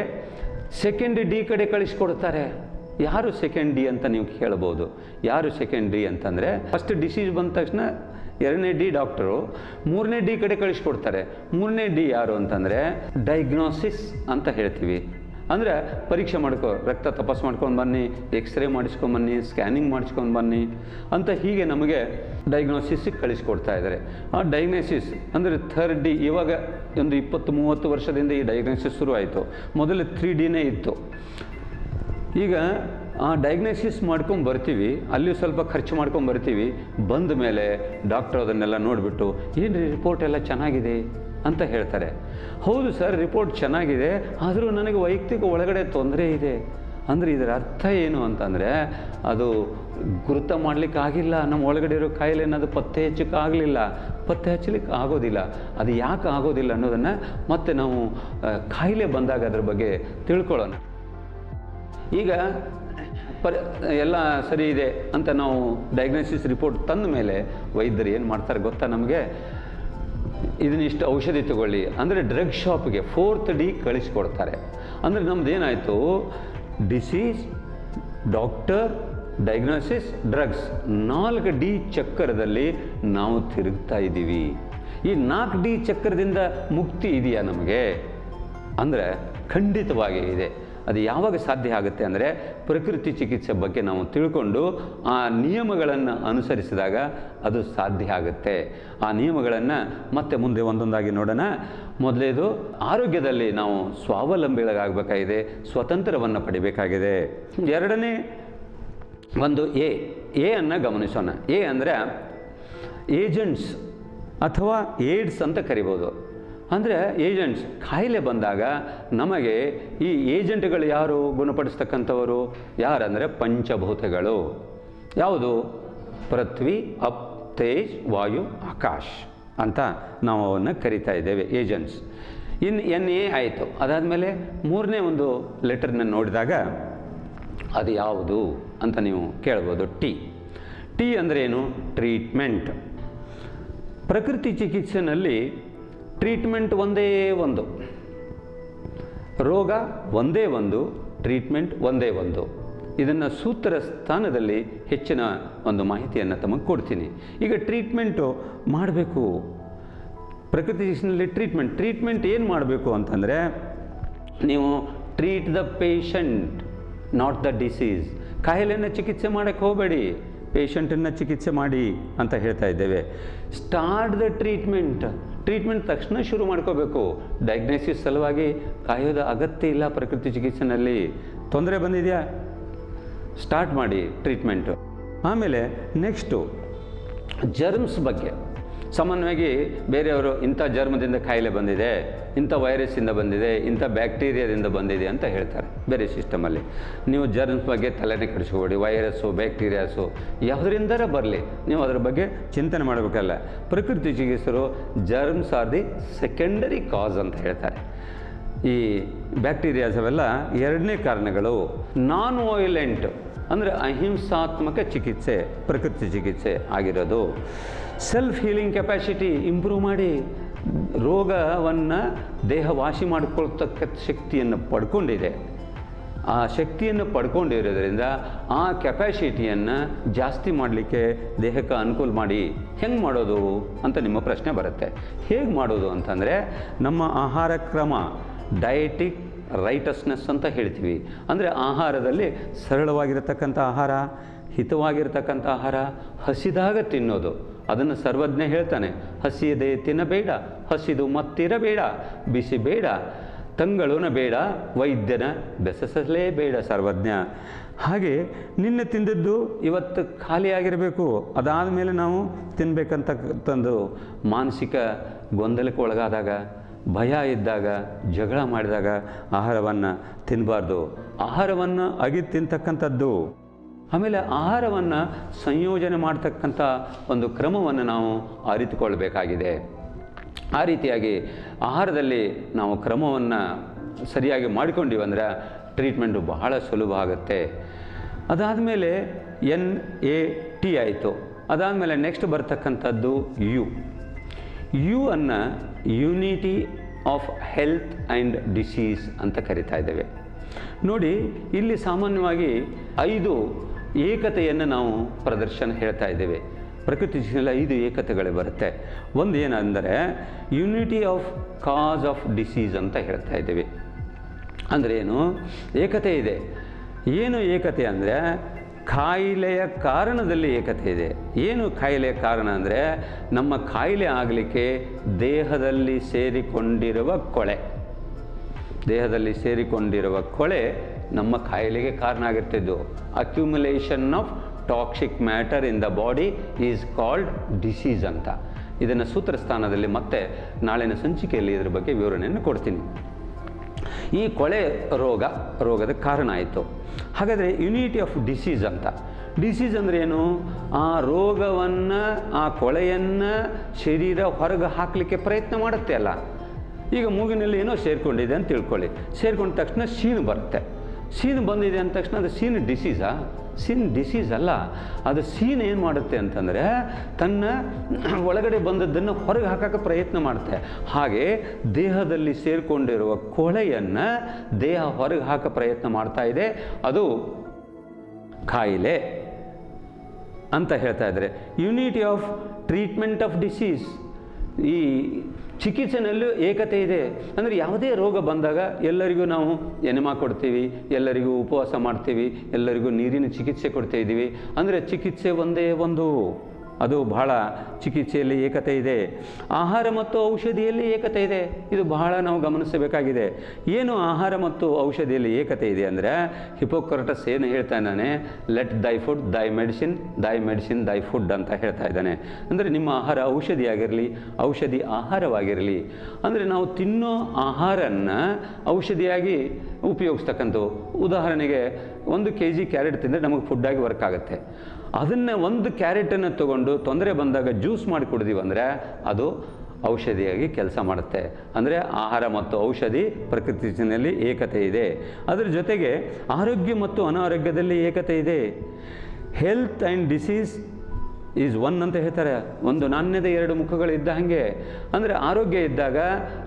ಸೆಕೆಂಡ್ ಡಿ ಕಡೆ ಕಳಿಸ್ಕೊಡ್ತಾರೆ. ಯಾರು ಸೆಕೆಂಡ್ ಡಿ ಅಂತ ನೀವು ಕೇಳ್ಬೋದು? ಯಾರು ಸೆಕೆಂಡ್ ಡಿ ಅಂತಂದರೆ ಫಸ್ಟ್ ಡಿಸೀಸ್ ಬಂದ ತಕ್ಷಣ ಎರಡನೇ ಡಿ ಡಾಕ್ಟರು ಮೂರನೇ ಡಿ ಕಡೆ ಕಳಿಸ್ಕೊಡ್ತಾರೆ. ಮೂರನೇ ಡಿ ಯಾರು ಅಂತಂದರೆ ಡಯಾಗ್ನೋಸಿಸ್ ಅಂತ ಹೇಳ್ತೀವಿ. ಅಂದರೆ ಪರೀಕ್ಷೆ ಮಾಡ್ಕೊ, ರಕ್ತ ತಪಾಸ್ ಮಾಡ್ಕೊಂಡು ಬನ್ನಿ ಎಕ್ಸ್ರೇ ಮಾಡಿಸ್ಕೊಂಡು ಬನ್ನಿ ಸ್ಕ್ಯಾನಿಂಗ್ ಮಾಡಿಸ್ಕೊಂಡು ಬನ್ನಿ ಅಂತ ಹೀಗೆ ನಮಗೆ ಡಯಾಗ್ನೋಸಿಸ್ಗೆ ಕಳಿಸ್ಕೊಡ್ತಾ ಇದ್ದಾರೆ ಆ ಡಯಾಗ್ನೋಸಿಸ್ ಅಂದರೆ ಥರ್ಡ್ ಡಿ ಇವಾಗ ಒಂದು ಇಪ್ಪತ್ತು ಮೂವತ್ತು ವರ್ಷದಿಂದ ಈ ಡಯಾಗ್ನೋಸಿಸ್ ಶುರು ಆಯಿತು ಮೊದಲು ತ್ರೀ ಡಿನೇ ಇತ್ತು. ಈಗ ಆ ಡಯಾಗ್ನೋಸಿಸ್ ಮಾಡ್ಕೊಂಡು ಬರ್ತೀವಿ ಅಲ್ಲಿ ಸ್ವಲ್ಪ ಖರ್ಚು ಮಾಡ್ಕೊಂಡು ಬರ್ತೀವಿ, ಬಂದ ಮೇಲೆ ಡಾಕ್ಟರ್ ಅದನ್ನೆಲ್ಲ ನೋಡಿಬಿಟ್ಟು, ಏನು ರಿಪೋರ್ಟ್ ಎಲ್ಲ ಚೆನ್ನಾಗಿದೆ ಅಂತ ಹೇಳ್ತಾರೆ. ಹೌದು ಸರ್ ರಿಪೋರ್ಟ್ ಚೆನ್ನಾಗಿದೆ, ಆದರೂ ನನಗೆ ವೈಯಕ್ತಿಕ ಒಳಗಡೆ ತೊಂದರೆ ಇದೆ. ಅಂದರೆ ಇದರ ಅರ್ಥ ಏನು ಅಂತಂದರೆ, ಅದು ಗುರುತ ಮಾಡಲಿಕ್ಕಾಗಿಲ್ಲ ನಮ್ಮ ಒಳಗಡೆ ಇರೋ ಕಾಯಿಲೆ ಅನ್ನೋದು ಪತ್ತೆ ಹಚ್ಚಕ್ಕೆ ಆಗಲಿಲ್ಲ. ಪತ್ತೆ ಹಚ್ಚಲಿಕ್ಕೆ ಆಗೋದಿಲ್ಲ. ಅದು ಯಾಕೆ ಆಗೋದಿಲ್ಲ ಅನ್ನೋದನ್ನು ಮತ್ತೆ ನಾವು ಕಾಯಿಲೆ ಬಂದಾಗ ಅದ್ರ ಬಗ್ಗೆ ತಿಳ್ಕೊಳ್ಳೋಣ. ಈಗ ಪರಿ, ಎಲ್ಲ ಸರಿ ಇದೆ ಅಂತ ನಾವು ಡಯಾಗ್ನೋಸಿಸ್ ರಿಪೋರ್ಟ್ ತಂದ ಮೇಲೆ ವೈದ್ಯರು ಏನು ಮಾಡ್ತಾರೆ ಗೊತ್ತಾ ನಮಗೆ? ಇದನ್ನಿಷ್ಟು ಔಷಧಿ ತಗೊಳ್ಳಿ. ಅಂದರೆ ಡ್ರಗ್ ಶಾಪ್ಗೆ ಫೋರ್ತ್ ಡಿ ಕಳಿಸ್ಕೊಡ್ತಾರೆ. ಅಂದರೆ ನಮ್ದು ಏನಾಯಿತು? ಡಿಸೀಸ್ ಡಾಕ್ಟರ್ ಡಯಾಗ್ನೋಸಿಸ್ ಡ್ರಗ್ಸ್ ನಾಲ್ಕು ಡಿ ಚಕ್ರದಲ್ಲಿ ನಾವು ತಿರುಗ್ತಾ ಇದ್ದೀವಿ. ಈ ನಾಲ್ಕು ಡಿ ಚಕ್ರದಿಂದ ಮುಕ್ತಿ ಇದೆಯಾ ನಮಗೆ? ಅಂದರೆ ಖಂಡಿತವಾಗಿ ಇದೆ. ಅದು ಯಾವಾಗ ಸಾಧ್ಯ ಆಗುತ್ತೆ ಅಂದರೆ ಪ್ರಕೃತಿ ಚಿಕಿತ್ಸೆ ಬಗ್ಗೆ ನಾವು ತಿಳ್ಕೊಂಡು ಆ ನಿಯಮಗಳನ್ನು ಅನುಸರಿಸಿದಾಗ ಅದು ಸಾಧ್ಯ ಆಗುತ್ತೆ. ಆ ನಿಯಮಗಳನ್ನು ಮತ್ತೆ ಮುಂದೆ ಒಂದೊಂದಾಗಿ ನೋಡೋಣ. ಮೊದಲೇದು, ಆರೋಗ್ಯದಲ್ಲಿ ನಾವು ಸ್ವಾವಲಂಬಿಗಳಾಗಬೇಕಾಗಿದೆ, ಸ್ವತಂತ್ರವನ್ನು ಪಡಿಬೇಕಾಗಿದೆ. ಎರಡನೇ ಒಂದು ಎ ಎ ಅನ್ನು ಗಮನಿಸೋಣ. ಎ ಅಂದರೆ ಏಜೆಂಟ್ಸ್ ಅಥವಾ ಏಡ್ಸ್ ಅಂತ ಕರಿಬೋದು. ಅಂದರೆ ಏಜೆಂಟ್ಸ್ ಕಾಯಿಲೆ ಬಂದಾಗ ನಮಗೆ ಈ ಏಜೆಂಟ್ಗಳು ಯಾರು ಗುಣಪಡಿಸ್ತಕ್ಕಂಥವರು? ಯಾರಂದರೆ ಪಂಚಭೂತಗಳು. ಯಾವುದು? ಪೃಥ್ವಿ, ಅಪ್, ತೇಜ್, ವಾಯು, ಆಕಾಶ್ ಅಂತ ನಾವು ಅವನ್ನು ಕರಿತಾ ಇದ್ದೇವೆ ಏಜೆಂಟ್ಸ್ ಇನ್ನು ಎನ್ ಎ ಆಯಿತು. ಅದಾದಮೇಲೆ ಮೂರನೇ ಒಂದು ಲೆಟರ್ನ ನೋಡಿದಾಗ ಅದು ಯಾವುದು ಅಂತ ನೀವು ಕೇಳ್ಬೋದು. ಟಿ ಟಿ ಅಂದ್ರೇನು ಟ್ರೀಟ್ಮೆಂಟ್ ಪ್ರಕೃತಿ ಚಿಕಿತ್ಸೆನಲ್ಲಿ ಟ್ರೀಟ್ಮೆಂಟ್ ಒಂದೇ ಒಂದು. ರೋಗ ಒಂದೇ ಒಂದು, ಟ್ರೀಟ್ಮೆಂಟ್ ಒಂದೇ ಒಂದು. ಇದನ್ನು ಸೂತ್ರ ಸ್ಥಾನದಲ್ಲಿ ಹೆಚ್ಚಿನ ಒಂದು ಮಾಹಿತಿಯನ್ನು ತಮಗೆ ಕೊಡ್ತೀನಿ. ಈಗ ಟ್ರೀಟ್ಮೆಂಟು ಮಾಡಬೇಕು. ಪ್ರಕೃತಿ ಶಿಕ್ಷಣದಲ್ಲಿ ಟ್ರೀಟ್ಮೆಂಟ್ ಟ್ರೀಟ್ಮೆಂಟ್ ಏನು ಮಾಡಬೇಕು ಅಂತಂದರೆ, ನೀವು treat the patient, not the disease. ಕಾಯಿಲೆಯನ್ನು ಚಿಕಿತ್ಸೆ ಮಾಡೋಕ್ಕೆ ಹೋಗಬೇಡಿ. ಪೇಷಂಟನ್ನು ಚಿಕಿತ್ಸೆ ಮಾಡಿ ಅಂತ ಹೇಳ್ತಾ ಇದ್ದೇವೆ. Start the treatment. ಟ್ರೀಟ್ಮೆಂಟ್ ತಕ್ಷಣ ಶುರು ಮಾಡ್ಕೋಬೇಕು. ಡಯಾಗ್ನೋಸಿಸ್ ಸಲುವಾಗಿ ಕಾಯೋದ ಅಗತ್ಯ ಇಲ್ಲ ಪ್ರಕೃತಿ ಚಿಕಿತ್ಸೆನಲ್ಲಿ. ತೊಂದರೆ ಬಂದಿದೆಯಾ? ಸ್ಟಾರ್ಟ್ ಮಾಡಿ ಟ್ರೀಟ್ಮೆಂಟು ಆಮೇಲೆ ನೆಕ್ಸ್ಟು ಜರ್ಮ್ಸ್ ಬಗ್ಗೆ. ಸಾಮಾನ್ಯವಾಗಿ ಬೇರೆಯವರು ಇಂಥ ಜರ್ಮದಿಂದ ಕಾಯಿಲೆ ಬಂದಿದೆ, ಇಂಥ ವೈರಸ್ಸಿಂದ ಬಂದಿದೆ, ಇಂಥ ಬ್ಯಾಕ್ಟೀರಿಯಾದಿಂದ ಬಂದಿದೆ ಅಂತ ಹೇಳ್ತಾರೆ. ಬೇರೆ ಸಿಸ್ಟಮಲ್ಲಿ ನೀವು ಜರ್ಮ್ಸ್ ಬಗ್ಗೆ ತಲೆನೇ ಕೆಡಿಸ್ಕೋಬೇಡಿ ವೈರಸ್ಸು ಬ್ಯಾಕ್ಟೀರಿಯಾಸು ಯಾವುದರಿಂದರ ಬರಲಿ. ನೀವು ಅದರ ಬಗ್ಗೆ ಚಿಂತನೆ ಮಾಡಬೇಕಲ್ಲ. ಪ್ರಕೃತಿ ಚಿಕಿತ್ಸರು germs are the secondary cause ಅಂತ ಹೇಳ್ತಾರೆ. ಈ ಬ್ಯಾಕ್ಟೀರಿಯಾಸ್ ಅವೆಲ್ಲ ಎರಡನೇ ಕಾರಣಗಳು. ನಾನ್ ವೈಲೆಂಟ್ ಅಂದರೆ ಅಹಿಂಸಾತ್ಮಕ ಚಿಕಿತ್ಸೆ, ಪ್ರಕೃತಿ ಚಿಕಿತ್ಸೆ ಆಗಿರೋದು. ಸೆಲ್ಫ್ ಹೀಲಿಂಗ್ ಕೆಪಾಸಿಟಿ ಇಂಪ್ರೂವ್ ಮಾಡಿ. ರೋಗವನ್ನು ದೇಹ ವಾಸಿ ಮಾಡಿಕೊಳ್ತಕ್ಕ ಶಕ್ತಿಯನ್ನು ಪಡ್ಕೊಂಡಿದೆ. ಆ ಶಕ್ತಿಯನ್ನು ಪಡ್ಕೊಂಡಿರೋದ್ರಿಂದ ಆ ಕೆಪ್ಯಾಸಿಟಿಯನ್ನು ಜಾಸ್ತಿ ಮಾಡಲಿಕ್ಕೆ ದೇಹಕ್ಕೆ ಅನುಕೂಲ ಮಾಡಿ ಹೆಂಗೆ ಮಾಡೋದು ಅಂತ ನಿಮ್ಮ ಪ್ರಶ್ನೆ ಬರುತ್ತೆ. ಹೇಗೆ ಮಾಡೋದು ಅಂತಂದರೆ ನಮ್ಮ ಆಹಾರ ಕ್ರಮ ಡಯಟಿಕ್ ರೈಟಸ್ನೆಸ್ ಅಂತ ಹೇಳ್ತೀವಿ. ಅಂದರೆ ಆಹಾರದಲ್ಲಿ ಸರಳವಾಗಿರತಕ್ಕಂಥ ಆಹಾರ, ಹಿತವಾಗಿರ್ತಕ್ಕಂಥ ಆಹಾರ, ಹಸಿದಾಗ ತಿನ್ನೋದು. ಅದನ್ನು ಸರ್ವಜ್ಞ ಹೇಳ್ತಾನೆ, ಹಸಿಯದೆ ತಿನ್ನಬೇಡ, ಹಸಿದು ಮತ್ತಿರಬೇಡ ಬಿಸಿ ಬೇಡ ತಂಗಳೂನ ಬೇಡ, ವೈದ್ಯನ ಬೆಸಸಲೇಬೇಡ ಸರ್ವಜ್ಞ. ಹಾಗೆ ನಿನ್ನೆ ತಿಂದದ್ದು ಇವತ್ತು ಖಾಲಿಯಾಗಿರಬೇಕು ಅದಾದ ಮೇಲೆ ನಾವು ತಿನ್ನಬೇಕಂತಕ್ಕಂಥದ್ದು ಮಾನಸಿಕ ಗೊಂದಲಕ್ಕೆ ಒಳಗಾದಾಗ, ಭಯ ಇದ್ದಾಗ, ಜಗಳ ಮಾಡಿದಾಗ ಆಹಾರವನ್ನು ತಿನ್ನಬಾರ್ದು ಆಹಾರವನ್ನು ಅಗಿ ತಿಂತಕ್ಕಂಥದ್ದು. ಆಮೇಲೆ ಆಹಾರವನ್ನು ಸಂಯೋಜನೆ ಮಾಡ್ತಕ್ಕಂಥ ಒಂದು ಕ್ರಮವನ್ನು ನಾವು ಅರಿತುಕೊಳ್ಬೇಕಾಗಿದೆ. ಆ ರೀತಿಯಾಗಿ ಆಹಾರದಲ್ಲಿ ನಾವು ಕ್ರಮವನ್ನು ಸರಿಯಾಗಿ ಮಾಡಿಕೊಂಡಿವಂದರೆ ಟ್ರೀಟ್ಮೆಂಟು ಬಹಳ ಸುಲಭ ಆಗುತ್ತೆ. ಅದಾದಮೇಲೆ ಎನ್ ಎ ಟಿ ಆಯಿತು. ಅದಾದಮೇಲೆ ನೆಕ್ಸ್ಟ್ ಬರ್ತಕ್ಕಂಥದ್ದು ಯು ಯು ಅನ್ನು unity of health and disease ಅಂತ ಕರಿತಾ ಇದ್ದೇವೆ. ನೋಡಿ, ಇಲ್ಲಿ ಸಾಮಾನ್ಯವಾಗಿ ಐದು ಏಕತೆಯನ್ನು ನಾವು ಪ್ರದರ್ಶನ ಹೇಳ್ತಾ ಇದ್ದೇವೆ. ಪ್ರಕೃತಿ ಚಿಕಿತ್ಸೆಯಲ್ಲಿ ಐದು ಏಕತೆಗಳು ಬರುತ್ತೆ. ಒಂದು ಏನಂದರೆ unity of cause of disease ಅಂತ ಹೇಳ್ತಾ ಇದ್ದೀವಿ. ಅಂದರೆ ಏನು? ಏಕತೆ ಇದೆ. ಏನು ಏಕತೆ ಅಂದರೆ ಕಾಯಿಲೆಯ ಕಾರಣದಲ್ಲಿ ಏಕತೆ ಇದೆ. ಏನು ಕಾಯಿಲೆಯ ಕಾರಣ ಅಂದರೆ ನಮ್ಮ ಕಾಯಿಲೆ ಆಗಲಿಕ್ಕೆ ದೇಹದಲ್ಲಿ ಸೇರಿಕೊಂಡಿರುವ ಕೊಳೆ. ದೇಹದಲ್ಲಿ ಸೇರಿಕೊಂಡಿರುವ ಕೊಳೆ ನಮ್ಮ ಕಾಯಿಲೆಗೆ ಕಾರಣ ಆಗಿರ್ತಿದ್ದು. Accumulation of toxic matter in the body is called disease ಅಂತ. ಇದನ್ನು ಸೂತ್ರ ಸ್ಥಾನದಲ್ಲಿ ಮತ್ತೆ ನಾಳಿನ ಸಂಚಿಕೆಯಲ್ಲಿ ಇದರ ಬಗ್ಗೆ ವಿವರಣೆಯನ್ನು ಕೊಡ್ತೀನಿ. ಈ ಕೊಳೆ ರೋಗ, ರೋಗದ ಕಾರಣ ಆಯಿತು. ಹಾಗಾದರೆ ಯುನಿಟಿ ಆಫ್ ಡಿಸೀಸ್ ಅಂತ. ಡಿಸೀಸ್ ಅಂದರೆ ಏನು? ಆ ರೋಗವನ್ನು, ಆ ಕೊಳೆಯನ್ನು ಶರೀರ ಹೊರಗೆ ಹಾಕಲಿಕ್ಕೆ ಪ್ರಯತ್ನ ಮಾಡುತ್ತೆ ಅಲ್ಲ. ಈಗ ಮೂಗಿನಲ್ಲಿ ಏನೋ ಸೇರಿಕೊಂಡಿದೆ ಅಂತ ತಿಳ್ಕೊಳ್ಳಿ. ಸೇರಿಕೊಂಡ ತಕ್ಷಣ ಸೀನು ಬರುತ್ತೆ. ಸೀನು ಬಂದಿದೆ ಅಂದ ತಕ್ಷಣ ಅದು ಸೀನ್ ಡಿಸೀಸಾ ಸೀನ್ ಡಿಸೀಸ್ ಅಲ್ಲ. ಅದು ಸೀನ್ ಏನು ಮಾಡುತ್ತೆ ಅಂತಂದರೆ ತನ್ನ ಒಳಗಡೆ ಬಂದದ್ದನ್ನು ಹೊರಗೆ ಹಾಕೋಕ್ಕೆ ಪ್ರಯತ್ನ ಮಾಡುತ್ತೆ. ಹಾಗೆ ದೇಹದಲ್ಲಿ ಸೇರಿಕೊಂಡಿರುವ ಕೊಳೆಯನ್ನು ದೇಹ ಹೊರಗೆ ಹಾಕೋ ಪ್ರಯತ್ನ ಮಾಡ್ತಾ ಇದೆ. ಅದು ಕಾಯಿಲೆ ಅಂತ ಹೇಳ್ತಾ ಇದ್ದಾರೆ. Unity of treatment of disease ಈ ಚಿಕಿತ್ಸೆನಲ್ಲೂ ಏಕತೆ ಇದೆ. ಅಂದರೆ ಯಾವುದೇ ರೋಗ ಬಂದಾಗ ಎಲ್ಲರಿಗೂ ನಾವು ಎನೆಮಾ ಕೊಡ್ತೀವಿ, ಎಲ್ಲರಿಗೂ ಉಪವಾಸ ಮಾಡ್ತೀವಿ, ಎಲ್ಲರಿಗೂ ನೀರಿನ ಚಿಕಿತ್ಸೆ ಕೊಡ್ತಾ ಇದ್ದೀವಿ. ಅಂದರೆ ಚಿಕಿತ್ಸೆ ಒಂದೇ ಒಂದು. ಅದು ಬಹಳ ಚಿಕಿತ್ಸೆಯಲ್ಲಿ ಏಕತೆ ಇದೆ. ಆಹಾರ ಮತ್ತು ಔಷಧಿಯಲ್ಲಿ ಏಕತೆ ಇದೆ. ಇದು ಬಹಳ ನಾವು ಗಮನಿಸಬೇಕಾಗಿದೆ. ಏನು ಆಹಾರ ಮತ್ತು ಔಷಧಿಯಲ್ಲಿ ಏಕತೆ ಇದೆ ಅಂದರೆ ಹಿಪೋಕ್ರಟಸ್ ಏನು ಹೇಳ್ತಾ ಇದ್ದಾನೆ? ಲೆಟ್ ದೈ ಫುಡ್ ದೈ ಮೆಡಿಸಿನ್ ದೈ ಮೆಡಿಸಿನ್ ದೈ ಫುಡ್ ಅಂತ ಹೇಳ್ತಾ ಇದ್ದಾನೆ. ಅಂದರೆ ನಿಮ್ಮ ಆಹಾರ ಔಷಧಿಯಾಗಿರಲಿ ಔಷಧಿ ಆಹಾರವಾಗಿರಲಿ. ಅಂದರೆ ನಾವು ತಿನ್ನೋ ಆಹಾರನ ಔಷಧಿಯಾಗಿ ಉಪಯೋಗಿಸ್ತಕ್ಕಂಥವು. ಉದಾಹರಣೆಗೆ ಒಂದು ಕೆ ಜಿ ಕ್ಯಾರೆಟ್ ತಿಂದರೆ ನಮಗೆ ಫುಡ್ಡಾಗಿ ವರ್ಕ್ ಆಗುತ್ತೆ. ಅದನ್ನು ಒಂದು ಕ್ಯಾರೆಟನ್ನು ತಗೊಂಡು ತೊಂದರೆ ಬಂದಾಗ ಜ್ಯೂಸ್ ಮಾಡಿ ಕುಡಿದೀವಿ ಅಂದರೆ ಅದು ಔಷಧಿಯಾಗಿ ಕೆಲಸ ಮಾಡುತ್ತೆ. ಅಂದರೆ ಆಹಾರ ಮತ್ತು ಔಷಧಿ ಪ್ರಕೃತಿನಲ್ಲಿ ಏಕತೆ ಇದೆ. ಅದರ ಜೊತೆಗೆ ಆರೋಗ್ಯ ಮತ್ತು ಅನಾರೋಗ್ಯದಲ್ಲಿ ಏಕತೆ ಇದೆ. Health and disease is one ಅಂತ ಹೇಳ್ತಾರೆ. ಒಂದು ನಾಣ್ಯದ ಎರಡು ಮುಖಗಳು ಇದ್ದ ಹಾಗೆ. ಅಂದರೆ ಆರೋಗ್ಯ ಇದ್ದಾಗ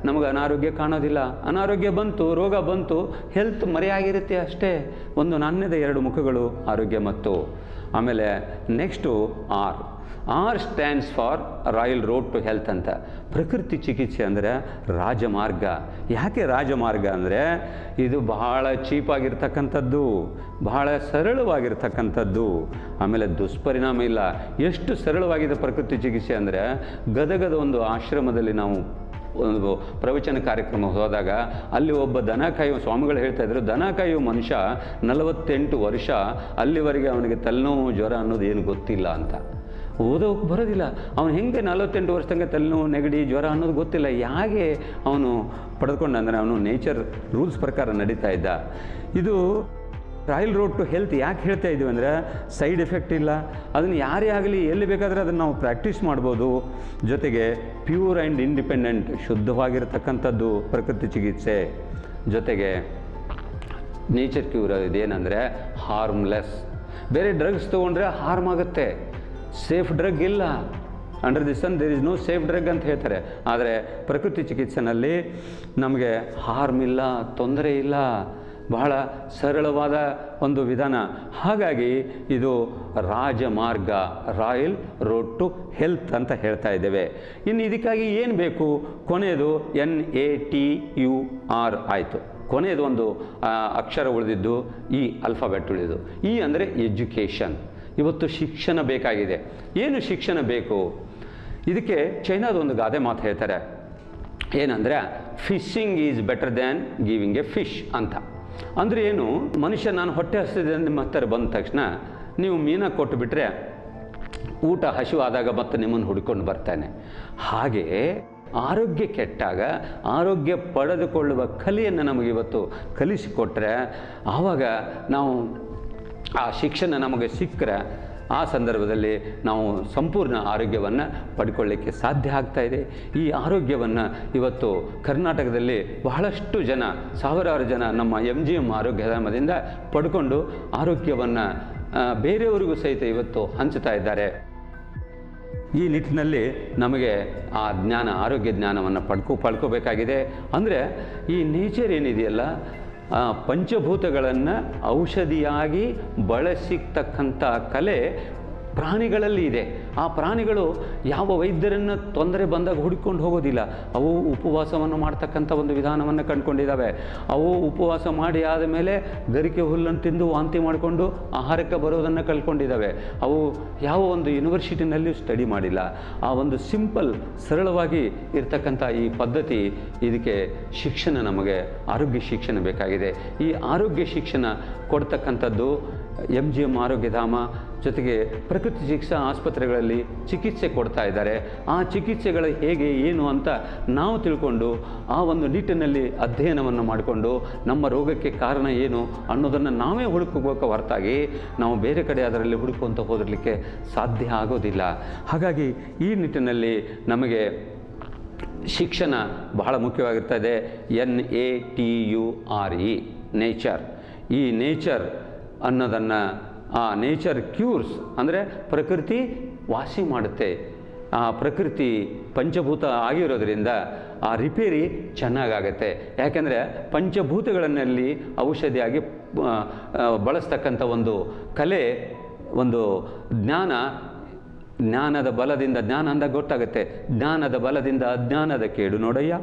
ನಮಗೆ ಅನಾರೋಗ್ಯ ಕಾಣೋದಿಲ್ಲ. ಅನಾರೋಗ್ಯ ಬಂತು, ರೋಗ ಬಂತು ಹೆಲ್ತ್ ಮರೆಯಾಗಿರುತ್ತೆ ಅಷ್ಟೇ. ಒಂದು ನಾಣ್ಯದ ಎರಡು ಮುಖಗಳು ಆರೋಗ್ಯ ಮತ್ತು ಆಮೇಲೆ next R. R stands for royal road to health ಅಂತ. ಪ್ರಕೃತಿ ಚಿಕಿತ್ಸೆ ಅಂದರೆ ರಾಜಮಾರ್ಗ. ಯಾಕೆ ರಾಜಮಾರ್ಗ ಅಂದರೆ ಇದು ಬಹಳ ಚೀಪಾಗಿರ್ತಕ್ಕಂಥದ್ದು ಬಹಳ ಸರಳವಾಗಿರ್ತಕ್ಕಂಥದ್ದು. ಆಮೇಲೆ ದುಷ್ಪರಿಣಾಮ ಇಲ್ಲ. ಎಷ್ಟು ಸರಳವಾಗಿದೆ ಪ್ರಕೃತಿ ಚಿಕಿತ್ಸೆ ಅಂದರೆ ಗದಗದ ಒಂದು ಆಶ್ರಮದಲ್ಲಿ ನಾವು ಒಂದು ಪ್ರವಚನ ಕಾರ್ಯಕ್ರಮ ಹೋದಾಗ ಅಲ್ಲಿ ಒಬ್ಬ ದನ ಕಾಯುವ ಸ್ವಾಮಿಗಳು ಹೇಳ್ತಾ ಇದ್ರು ದನ ಕಾಯುವ ಮನುಷ್ಯ ನಲವತ್ತೆಂಟು ವರ್ಷ ಅಲ್ಲಿವರೆಗೆ ಅವನಿಗೆ ತಲೆನೋವು, ಜ್ವರ ಅನ್ನೋದು ಏನು ಗೊತ್ತಿಲ್ಲ ಅಂತ. ಓದೋಕೆ ಬರೋದಿಲ್ಲ. ಅವನು ಹೆಂಗೆ ನಲವತ್ತೆಂಟು ವರ್ಷ ತನಕ ತಲೆನೋವು, ನೆಗಡಿ, ಜ್ವರ ಅನ್ನೋದು ಗೊತ್ತಿಲ್ಲ. ಹೇಗೆ ಅವನು ಪಡೆದುಕೊಂಡ ಅಂದರೆ ಅವನು ನೇಚರ್ ರೂಲ್ಸ್ ಪ್ರಕಾರ ನಡೀತಾ ಇದ್ದ. ಇದು ರಾಯಲ್ ರೋಡ್ ಟು ಹೆಲ್ತ್ ಯಾಕೆ ಹೇಳ್ತಾ ಇದ್ದೀವಿ ಅಂದರೆ ಸೈಡ್ ಎಫೆಕ್ಟ್ ಇಲ್ಲ. ಅದನ್ನು ಯಾರೇ ಆಗಲಿ ಎಲ್ಲಿ ಬೇಕಾದರೆ ಅದನ್ನು ನಾವು ಪ್ರಾಕ್ಟೀಸ್ ಮಾಡ್ಬೋದು. ಜೊತೆಗೆ ಪ್ಯೂರ್ ಆ್ಯಂಡ್ ಇಂಡಿಪೆಂಡೆಂಟ್ ಶುದ್ಧವಾಗಿರತಕ್ಕಂಥದ್ದು ಪ್ರಕೃತಿ ಚಿಕಿತ್ಸೆ. ಜೊತೆಗೆ ನೇಚರ್ ಕ್ಯೂರ್ ಇದೇನೆಂದರೆ ಹಾರ್ಮ್ಲೆಸ್ ಬೇರೆ ಡ್ರಗ್ಸ್ ತೊಗೊಂಡ್ರೆ ಹಾರ್ಮ್ ಆಗುತ್ತೆ. ಸೇಫ್ ಡ್ರಗ್ ಇಲ್ಲ. Under the sun there is no safe drug ಅಂತ ಹೇಳ್ತಾರೆ. ಆದರೆ ಪ್ರಕೃತಿ ಚಿಕಿತ್ಸೆನಲ್ಲಿ ನಮಗೆ ಹಾರ್ಮ್ ಇಲ್ಲ, ತೊಂದರೆ ಇಲ್ಲ. ಬಹಳ ಸರಳವಾದ ಒಂದು ವಿಧಾನ. ಹಾಗಾಗಿ ಇದು ರಾಜಮಾರ್ಗ, ರಾಯಲ್ ರೋಡ್ ಟು ಹೆಲ್ತ್ ಅಂತ ಹೇಳ್ತಾ ಇದ್ದೇವೆ. ಇನ್ನು ಇದಕ್ಕಾಗಿ ಏನು ಬೇಕು? ಕೊನೆಯದು N A T U R ಆಯಿತು. ಕೊನೆಯದು ಒಂದು ಅಕ್ಷರ ಉಳಿದಿದ್ದು ಈ ಅಲ್ಫಾಬೆಟ್ ಉಳಿದು ಈ ಅಂದರೆ ಎಜುಕೇಷನ್. ಇವತ್ತು ಶಿಕ್ಷಣ ಬೇಕಾಗಿದೆ. ಏನು ಶಿಕ್ಷಣ ಬೇಕು? ಇದಕ್ಕೆ ಚೈನಾದ ಒಂದು ಗಾದೆ ಮಾತು ಹೇಳ್ತಾರೆ. ಏನಂದರೆ, fishing is better than giving a fish ಅಂತ. ಅಂದರೆ ಏನು? ಮನುಷ್ಯ ನಾನು ಹೊಟ್ಟೆ ಹಸಿದೆ ನಿಮ್ಮ ಹತ್ತಿರ ಬಂದ ತಕ್ಷಣ ನೀವು ಮೀನ ಕೊಟ್ಟು ಬಿಟ್ಟರೆ ಊಟ ಹಸಿವಾದಾಗ ಮತ್ತೆ ನಿಮ್ಮನ್ನು ಹುಡ್ಕೊಂಡು ಬರ್ತಾನೆ. ಹಾಗೆ ಆರೋಗ್ಯ ಕೆಟ್ಟಾಗ ಆರೋಗ್ಯ ಪಡೆದುಕೊಳ್ಳುವ ಕಲೆಯನ್ನು ನಮಗಿವತ್ತು ಕಲಿಸಿಕೊಟ್ರೆ ಆವಾಗ ನಾವು ಆ ಶಿಕ್ಷಣ ನಮಗೆ ಸಿಕ್ಕರೆ ಆ ಸಂದರ್ಭದಲ್ಲಿ ನಾವು ಸಂಪೂರ್ಣ ಆರೋಗ್ಯವನ್ನು ಪಡ್ಕೊಳ್ಳಿಕ್ಕೆ ಸಾಧ್ಯ ಆಗ್ತಾ ಇದೆ. ಈ ಆರೋಗ್ಯವನ್ನು ಇವತ್ತು ಕರ್ನಾಟಕದಲ್ಲಿ ಬಹಳಷ್ಟು ಜನ, ಸಾವಿರಾರು ಜನ ನಮ್ಮ ಎಂ ಜಿ ಎಂ ಆರೋಗ್ಯಧಾಮದಿಂದ ಪಡ್ಕೊಂಡು ಆರೋಗ್ಯವನ್ನು ಬೇರೆಯವರಿಗೂ ಸಹಿತ ಇವತ್ತು ಹಂಚುತ್ತಾ ಇದ್ದಾರೆ. ಈ ನಿಟ್ಟಿನಲ್ಲಿ ನಮಗೆ ಆ ಜ್ಞಾನ, ಆರೋಗ್ಯ ಜ್ಞಾನವನ್ನು ಪಡ್ಕೊ, ಪಡ್ಕೋಬೇಕಾಗಿದೆ. ಅಂದರೆ ಈ ನೇಚರ್ ಏನಿದೆಯಲ್ಲ ಪಂಚಭೂತಗಳನ್ನು ಔಷಧಿಯಾಗಿ ಬಳಸಿರ್ತಕ್ಕಂಥ ಕಲೆ ಪ್ರಾಣಿಗಳಲ್ಲಿ ಇದೆ. ಆ ಪ್ರಾಣಿಗಳು ಯಾವ ವೈದ್ಯರನ್ನು ತೊಂದರೆ ಬಂದಾಗ ಹುಡುಕೊಂಡು ಹೋಗೋದಿಲ್ಲ. ಅವು ಉಪವಾಸವನ್ನು ಮಾಡ್ತಕ್ಕಂಥ ಒಂದು ವಿಧಾನವನ್ನು ಕಂಡುಕೊಂಡಿದ್ದಾವೆ. ಅವು ಉಪವಾಸ ಮಾಡಿ ಆದ ಮೇಲೆ ಗರಿಕೆ ಹುಲ್ಲನ್ನು ತಿಂದು ವಾಂತಿ ಮಾಡಿಕೊಂಡು ಆಹಾರಕ್ಕೆ ಬರೋದನ್ನು ಕಳ್ಕೊಂಡಿದ್ದಾವೆ. ಅವು ಯಾವ ಒಂದು ಯೂನಿವರ್ಸಿಟಿನಲ್ಲಿಯೂ ಸ್ಟಡಿ ಮಾಡಿಲ್ಲ. ಆ ಒಂದು ಸಿಂಪಲ್, ಸರಳವಾಗಿ ಇರ್ತಕ್ಕಂಥ ಈ ಪದ್ಧತಿ ಇದಕ್ಕೆ ಶಿಕ್ಷಣ ನಮಗೆ, ಆರೋಗ್ಯ ಶಿಕ್ಷಣ ಬೇಕಾಗಿದೆ. ಈ ಆರೋಗ್ಯ ಶಿಕ್ಷಣ ಕೊಡ್ತಕ್ಕಂಥದ್ದು ಎಂ ಜಿ ಎಂ ಆರೋಗ್ಯಧಾಮ ಜೊತೆಗೆ ಪ್ರಕೃತಿ ಚಿಕಿತ್ಸಾ ಆಸ್ಪತ್ರೆಗಳಲ್ಲಿ ಚಿಕಿತ್ಸೆ ಕೊಡ್ತಾ ಇದ್ದಾರೆ. ಆ ಚಿಕಿತ್ಸೆಗಳು ಹೇಗೆ, ಏನು ಅಂತ ನಾವು ತಿಳ್ಕೊಂಡು ಆ ಒಂದು ನಿಟ್ಟಿನಲ್ಲಿ ಅಧ್ಯಯನವನ್ನು ಮಾಡಿಕೊಂಡು ನಮ್ಮ ರೋಗಕ್ಕೆ ಕಾರಣ ಏನು ಅನ್ನೋದನ್ನು ನಾವೇ ಹುಡುಕಬೇಕು ಹೊರತಾಗಿ ನಾವು ಬೇರೆ ಕಡೆ ಅದರಲ್ಲಿ ಹುಡುಕುವಂತ ಹೋದಲಿಕ್ಕೆ ಸಾಧ್ಯ ಆಗೋದಿಲ್ಲ. ಹಾಗಾಗಿ ಈ ನಿಟ್ಟಿನಲ್ಲಿ ನಮಗೆ ಶಿಕ್ಷಣ ಬಹಳ ಮುಖ್ಯವಾಗಿರ್ತದೆ N A T U R E, nature. ಈ ನೇಚರ್ ಅನ್ನೋದನ್ನು, ಆ ನೇಚರ್ ಕ್ಯೂರ್ಸ್ ಅಂದರೆ ಪ್ರಕೃತಿ ವಾಸಿ ಮಾಡುತ್ತೆ. ಆ ಪ್ರಕೃತಿ ಪಂಚಭೂತ ಆಗಿರೋದ್ರಿಂದ ಆ ರಿಪೇರಿ ಚೆನ್ನಾಗಾಗತ್ತೆ. ಯಾಕೆಂದರೆ ಪಂಚಭೂತಗಳನ್ನಲ್ಲಿ ಔಷಧಿಯಾಗಿ ಬಳಸ್ತಕ್ಕಂಥ ಒಂದು ಕಲೆ, ಒಂದು ಜ್ಞಾನ ಜ್ಞಾನದ ಬಲದಿಂದ ಜ್ಞಾನ ಅಂದ ಗೊತ್ತಾಗುತ್ತೆ. ಜ್ಞಾನದ ಬಲದಿಂದ ಅಜ್ಞಾನದ ಕೇಡು ನೋಡಯ್ಯ.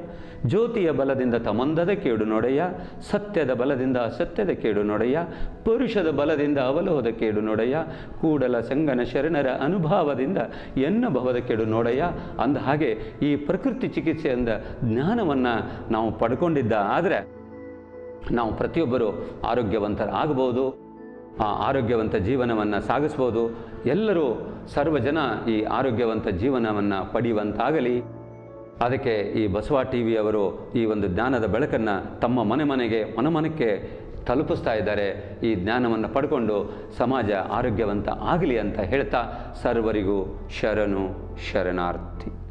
ಜ್ಯೋತಿಯ ಬಲದಿಂದ ತಮಂದದ ಕೇಡು ನೋಡಯ್ಯ. ಸತ್ಯದ ಬಲದಿಂದ ಅಸತ್ಯದ ಕೇಡು ನೋಡಯ್ಯ. ಪುರುಷದ ಬಲದಿಂದ ಅವಲೋಹದ ಕೇಡು ನೋಡಯ್ಯ. ಕೂಡಲ ಸಂಗನ ಶರಣರ ಅನುಭವದಿಂದ ಎನ್ನಭವದ ಕೇಡು ನೋಡಯ್ಯ. ಅಂದ ಹಾಗೆ ಈ ಪ್ರಕೃತಿ ಚಿಕಿತ್ಸೆಯಿಂದ ಜ್ಞಾನವನ್ನು ನಾವು ಪಡ್ಕೊಂಡಿದ್ದ ಆದರೆ ನಾವು ಪ್ರತಿಯೊಬ್ಬರು ಆರೋಗ್ಯವಂತರಾಗಬಹುದು. ಆರೋಗ್ಯವಂತ ಜೀವನವನ್ನು ಸಾಗಿಸ್ಬೋದು. ಎಲ್ಲರೂ ಸರ್ವ ಜನ ಈ ಆರೋಗ್ಯವಂತ ಜೀವನವನ್ನು ಪಡೆಯುವಂತಾಗಲಿ. ಅದಕ್ಕೆ ಈ ಬಸವ ಟಿ ವಿಯವರು ಈ ಒಂದು ಜ್ಞಾನದ ಬೆಳಕನ್ನು ತಮ್ಮ ಮನೆ ಮನೆಗೆ, ಮನಮನಕ್ಕೆ ತಲುಪಿಸ್ತಾ ಇದ್ದಾರೆ. ಈ ಜ್ಞಾನವನ್ನು ಪಡ್ಕೊಂಡು ಸಮಾಜ ಆರೋಗ್ಯವಂತ ಆಗಲಿ ಅಂತ ಹೇಳ್ತಾ ಸರ್ವರಿಗೂ ಶರಣು, ಶರಣಾರ್ಥಿ.